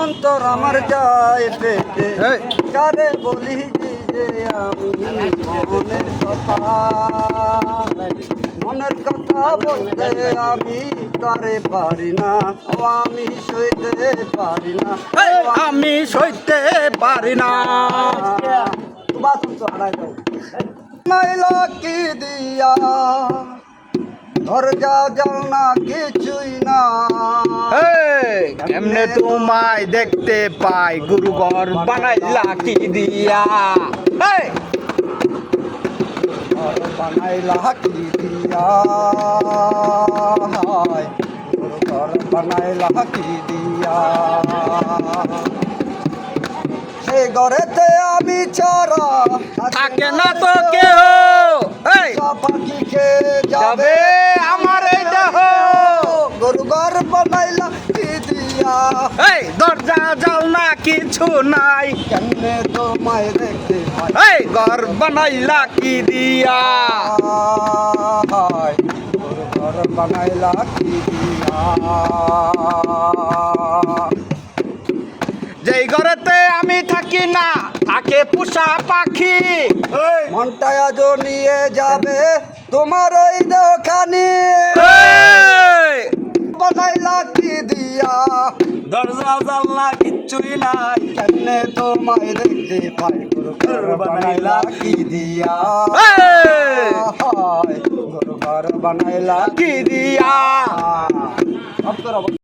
অন্তর আমার যায় পেটে। কারে বলি যে আমি মনের কথা? মনের কথা বলতে আমি কারে পারি না? আমি সইতে পারি না। আমি সইতে পারি না। নাইলা কি দিয়া? দরজা জানা কিছুই না। এই, কেমনে তোমায় দেখতে পাই? গুরু ঘর বানাইলা কি দিয়া? বানাইলা কি দিয়া? হায়, ঘর বানাইলা কি দিয়া? সে ঘরেতে আমি ছাড়া থাকে না তো কেউ বানাইলা কি দিয়া। এই দরজা জালনা কিছু নাই। কেমনে তোমায় দেখতে পাই? এই ঘর বানাইলা কি দিয়া? ঘর বানাইলা কি দিয়া? যেই ঘরেতে আমি থাকি না থাকে পোষা পাখি। মনটা আজ নিয়ে যাবে তোমার ওই দোকানে। কি দিয়া। দরজা জানলা কিচ্ছুই নাই। কেমনে তোমায় দেখতে পাই? ঘর বানাই কি দিয়া। ঘর বানাই কি দিয়া। আপ করো